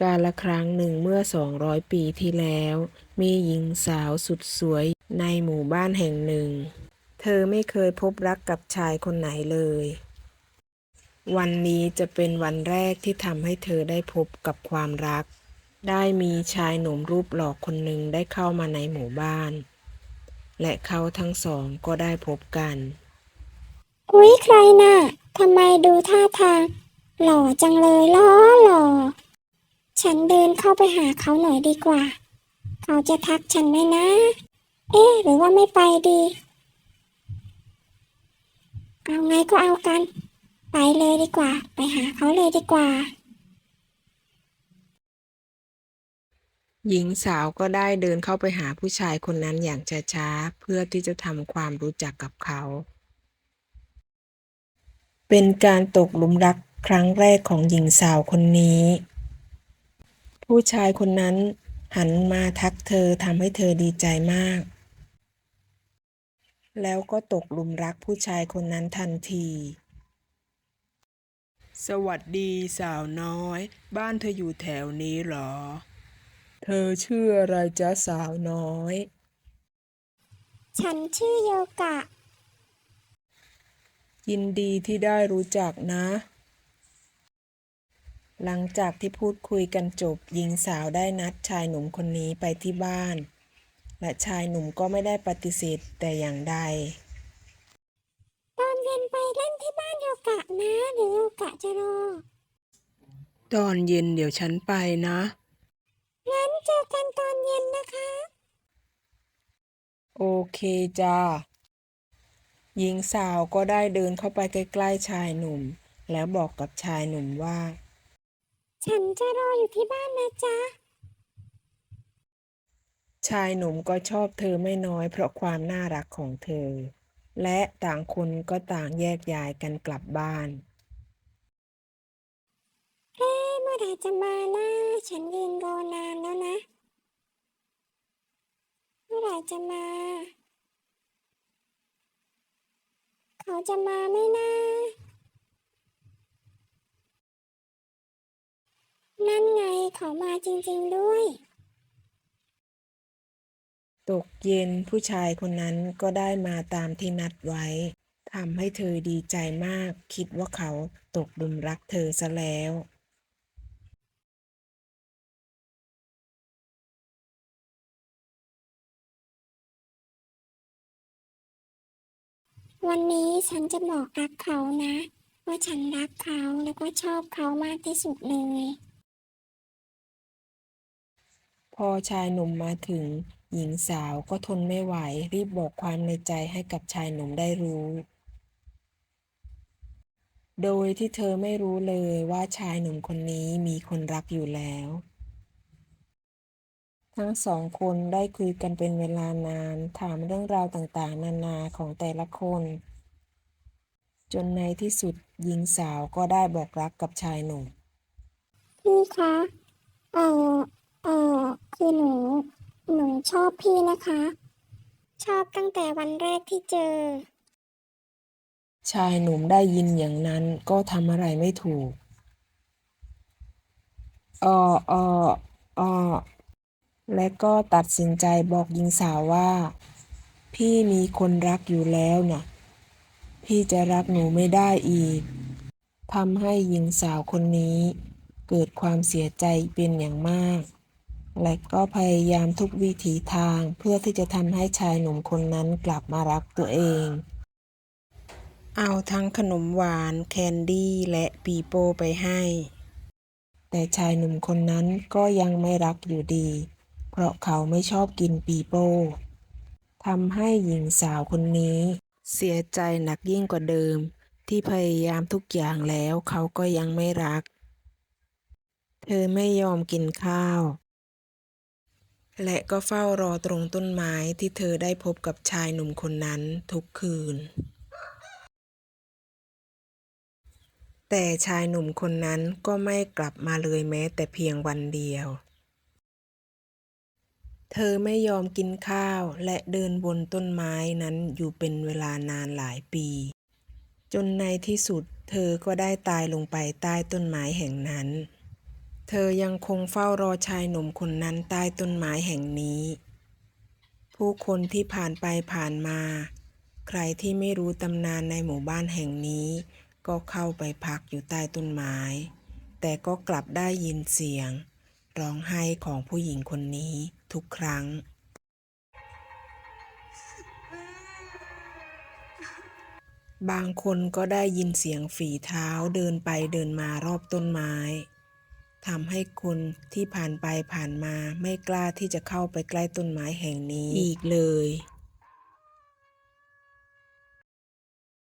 กาลครั้งหนึ่งเมื่อ 200 ปีที่แล้ว มีหญิงสาวสุดสวยในหมู่บ้านแห่งหนึ่ง เธอไม่เคยพบรักกับชายคนไหนเลย วันนี้จะเป็นวันแรกที่ทำให้เธอได้พบกับความรัก ได้มีชายหนุ่มรูปหล่อคนหนึ่งได้เข้ามาในหมู่บ้าน และเขาทั้งสองก็ได้พบกัน อุ๊ย ใครน่ะทำไมดูท่าทาง หล่อจังเลยล้อหล่อ ฉันเดินเข้าไปหาเขาหน่อยดีกว่า เขาจะทักฉันไหมนะ เอ๊หรือว่าไม่ไปดี เอาไงก็เอากัน ไปเลยดีกว่า ไปหาเขาเลยดีกว่า หญิงสาวก็ได้เดินเข้าไปหาผู้ชายคนนั้นอย่างช้าๆ เพื่อที่จะทำความรู้จักกับเขา เป็นการตกหลุมรักครั้งแรกของหญิงสาวคนนี้ ผู้ชายคนนั้นหันมาทักเธอทำให้เธอดีใจมาก แล้วก็ตกหลุมรักผู้ชายคนนั้นทันที สวัสดีสาวน้อย บ้านเธออยู่แถวนี้เหรอ เธอชื่ออะไรจ๊ะสาวน้อย ฉันชื่อโยกะ ยินดีที่ได้รู้จักนะ หลังจากที่พูดคุยกันจบหญิงสาวได้นัดชายหนุ่มคนนี้ไปที่บ้าน และชายหนุ่มก็ไม่ได้ปฏิเสธแต่อย่างใด ตอนเย็นไปเล่นที่บ้านโยกะนะหรือโยกะจะรอ ตอนเย็นเดี๋ยวฉันไปนะ งั้นเจอกันตอนเย็นนะคะ โอเคจ้าหญิงสาวก็ได้เดินเข้าไปใกล้ๆชายหนุ่ม แล้วบอกกับชายหนุ่มว่า ฉันจะรออยู่ที่บ้านนะจ๊ะ ชายหนุ่มก็ชอบเธอไม่น้อยเพราะความน่ารักของเธอ และต่างคนก็ต่างแยกย้ายกันกลับบ้าน เอ๊ะเมื่อไหร่จะมานะฉันยืนรอนานแล้วนะ เมื่อไหร่จะมา เขาจะมาไหมนะ เขามาจริงๆด้วย ตกเย็นผู้ชายคนนั้นก็ได้มาตามที่นัดไว้ทำให้เธอดีใจมาก คิดว่าเขาตกหลุมรักเธอซะแล้ว วันนี้ฉันจะบอกรักเขานะ ว่าฉันรักเขาแล้วก็ชอบเขามากที่สุดเลยพ อชายหนุ่มมาถึง หญิงสาวก็ทนไม่ไหว รีบบอกความในใจให้กับชายหนุ่มได้รู้ โดยที่เธอไม่รู้เลยว่าชายหนุ่มคนนี้มีคนรักอยู่แล้ว ทั้งสองคนได้คุยกันเป็นเวลานาน ถามเรื่องราวต่างๆ นานาของแต่ละคน จนในที่สุดหญิงสาวก็ได้บอกรักกับชายหนุ่มพี่คะ เอ่อเอ่อ คือหนู หนูชอบพี่นะคะ ชอบตั้งแต่วันแรกที่เจอ ชายหนุ่มได้ยินอย่างนั้นก็ทำอะไรไม่ถูกอ้ออ้ออ้อและก็ตัดสินใจบอกหญิงสาวว่า พี่มีคนรักอยู่แล้วน่ะ พี่จะรักหนูไม่ได้อีกทำให้หญิงสาวคนนี้เกิดความเสียใจเป็นอย่างมาก และก็พยายามทุกวิถีทางเพื่อที่จะทำให้ชายหนุ่มคนนั้นกลับมารักตัวเอง เอาทั้งขนมหวานแคนดี้และปีโป้ไปให้ แต่ชายหนุ่มคนนั้นก็ยังไม่รักอยู่ดี เพราะเขาไม่ชอบกินปีโป้ทำให้หญิงสาวคนนี้ เสียใจหนักยิ่งกว่าเดิม ที่พยายามทุกอย่างแล้วเขาก็ยังไม่รัก เธอไม่ยอมกินข้าว และก็เฝ้ารอตรงต้นไม้ที่เธอได้พบกับชายหนุ่มคนนั้นทุกคืน แต่ชายหนุ่มคนนั้นก็ไม่กลับมาเลยแม้แต่เพียงวันเดียว เธอไม่ยอมกินข้าวและเดินบนต้นไม้นั้นอยู่เป็นเวลานานหลายปี จนในที่สุดเธอก็ได้ตายลงไปใต้ต้นไม้แห่งนั้น เธอยังคงเฝ้ารอชายหนุ่มคนนั้นใต้ต้นไม้แห่งนี้ ผู้คนที่ผ่านไปผ่านมา ใครที่ไม่รู้ตำนานในหมู่บ้านแห่งนี้ ก็เข้าไปพักอยู่ใต้ต้นไม้ แต่ก็กลับได้ยินเสียง ร้องไห้ของผู้หญิงคนนี้ทุกครั้งบางคนก็ได้ยินเสียงฝีเท้าเดินไปเดินมารอบต้นไม้ ทำให้คนที่ผ่านไปผ่านมาไม่กล้าที่จะเข้าไปใกล้ต้นไม้แห่งนี้อีกเลย